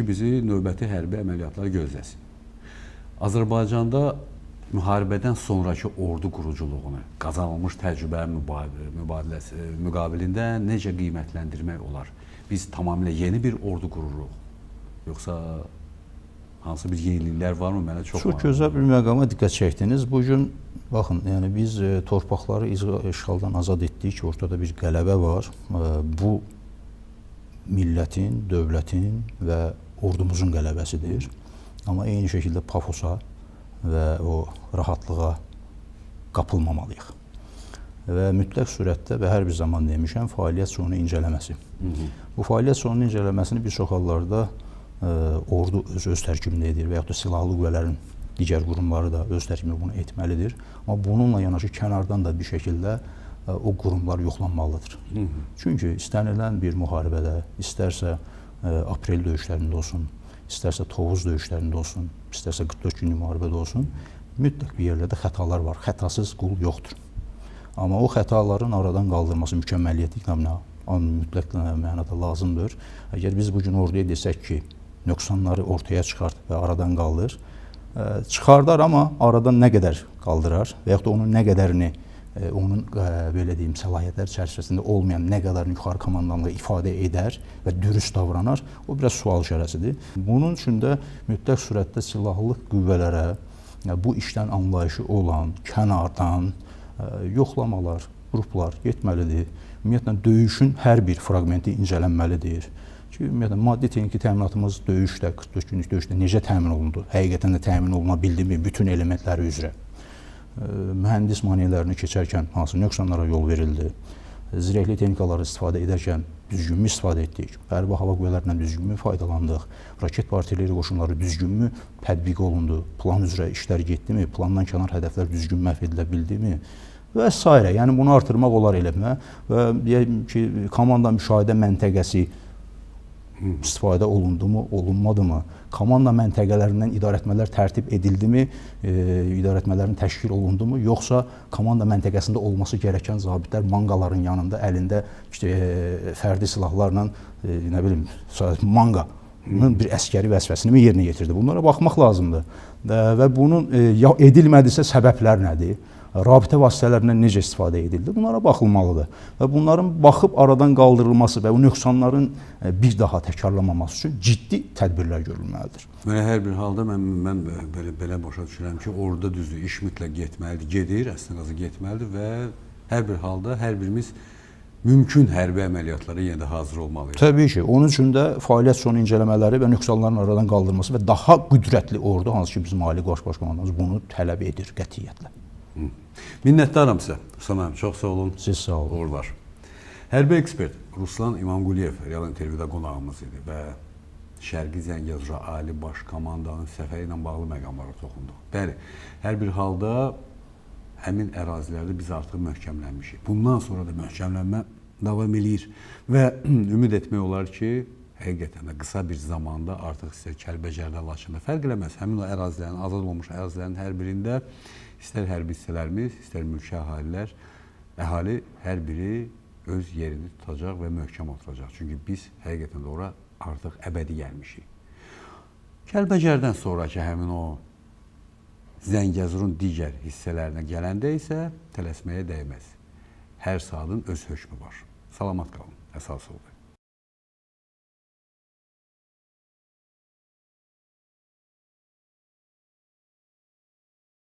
ki, bizi növbəti hərbi əməliyyatlar gözləsin. Azərbaycanda müharibədən sonrakı ordu quruculuğunu qazanılmış təcrübə müba- mübadiləsi müqabilində necə qiymətləndirmək olar? Biz tamamilə yeni bir ordu qururuq. Yoxsa hansı bir yeniliklər varmı? Mənə çox Çox gözəl bir məqama diqqət çəkdiniz. Bu gün baxın, yəni biz e, torpaqları işğaldan azad etdik. Ortada bir qələbə var. E, Bu millətin, dövlətin və ordumuzun qələbəsidir. Amma eyni şəkildə pafosa və o rahatlığa qapılmamalıyıq. Və mütləq surətdə və hər bir zaman demişəm, fəaliyyət sonu incələməsi. Bu fəaliyyət sonunun incələməsini bir çox hallarda ə, ordu öz öz tərkibində edir və yaxud da silahlı qüvvələrin digər qurumları da öz tərkibində bunu etməlidir. Amma bununla yanaşı kənardan da bir şəkildə ə, o qurumlar yoxlanmalıdır. Çünki istənilən bir müharibədə, istərsə aprel döyüşlərində olsun, istərsə Tovuz döyüşlərində olsun, istərsə 44 günlük müharibədə olsun, mütləq bir yerlərdə xətalar var. Xətasız qul yoxdur. Amma o xətaların aradan qaldırılması mükəmməliyetlik naminə an mütləq mənada lazımdır. Əgər biz bu gün orduya desək ki, nöqsanları ortaya çıxart və aradan qaldır, ə, çıxardar amma aradan nə qədər qaldırar və da onun nə qədərini ə, onun ə, belə deyim səlahiyyətlər çərçivəsində olmayan nə qədər yuxarı komandanlığı ifadə edər və dürüst davranar, o biraz sual şərəsidir. Bunun üçün də mütləq surətdə silahlı qüvvələrə bu işdən anlayışı olan kənardan ə, yoxlamalar, qruplar getməlidir. Ümumiyyətlə döyüşün hər bir fraqmenti incələnməlidir. Ki, ümumiyyətlə maddi texniki təminatımız döyüşdə, 44 günlük döyüşdə necə təmin olundu? Həqiqətən də təmin oluna bildimi bütün elementləri üzrə? Ə, Mühəndis maneələrini keçərkən hansı nöqsanlara yol verildi? Zirehli texnikaları istifadə edərkən düzgünmü istifadə etdik? Hərbi hava qüvvələrindən düzgünmü faydalandıq? Raket və artilleriya qoşunları düzgünmü tətbiq olundu? Plan üzrə işlər getdimi? Plandan kənar hədəflər düzgün məhv edilə bildimi? və s. Yəni bunu artırmaq olar eləmə və deyək ki, komanda müşahidə məntəqəsi istifadə olundumu, olunmadımı? Komanda məntəqələrindən idarəetmələr tərtib edildimi, e, idarəetmələrin təşkil olundumu, yoxsa komanda məntəqəsində olması gərəkən zabitlər manqaların yanında əlində işte e, fərdi silahlarla e, nə bilim manqanın bir əskəri vəzifəsini yerinə yetirdi? Bunlara baxmaq lazımdır. Və bunun e, edilmədisə səbəblər nədir? Rabitə vasitələrindən necə istifadə edildi? Bunlara baxılmalıdır. Və bunların baxıb aradan qaldırılması və o nöqsanların e, bir daha təkrarlanmaması üçün ciddi tədbirlər görülməlidir. Mənə hər bir halda mən mən belə belə başa düşürəm ki, orada düzdür, iş mütləq getməlidir, gedir, əslində qazı getməlidir və hər bir halda hər birimiz mümkün hərbi əməliyyatlara yenə də hazır olmalıyıq. Təbii ki, onun üçün də fəaliyyət sonu incələmələri və nöqsanların aradan qaldırılması və daha qüdrətli ordu, hansı ki bizim Ali Baş Başkomandanımız bunu tələb edir qətiyyətlə. Minnətdaram sizə. Ruslan müəllim, çox sağ olun. Siz sağ olun. Uğurlar. Hərbi ekspert Ruslan İmamquliyev real intervyuda qonağımız idi və Şərqi Zəngəzura Ali Baş Komandanın səfəri ilə bağlı məqamlara toxunduq. Bəli, hər bir halda həmin ərazilərdə biz artıq möhkəmlənmişik. Bundan sonra da möhkəmlənmə davam eləyir və ümid etmək olar ki, həqiqətən də qısa bir zamanda artıq istər Kəlbəcərdə, Laçında fərq eləməz. Həmin o ərazilərin, azad olmuş ərazilərin hər birində istər hərbi hissələrimiz, istər mülki əhalilər, əhali hər biri öz yerini tutacaq və möhkəm oturacaq. Çünki biz həqiqətən də ora artıq əbədi gəlmişik. Kəlbəcərdən sonrakı həmin o Zəngəzurun digər hissələrinə gələndə isə tələsməyə dəyməz. Hər saatın öz hökmü var. Salamat qalın. Əsas oldu.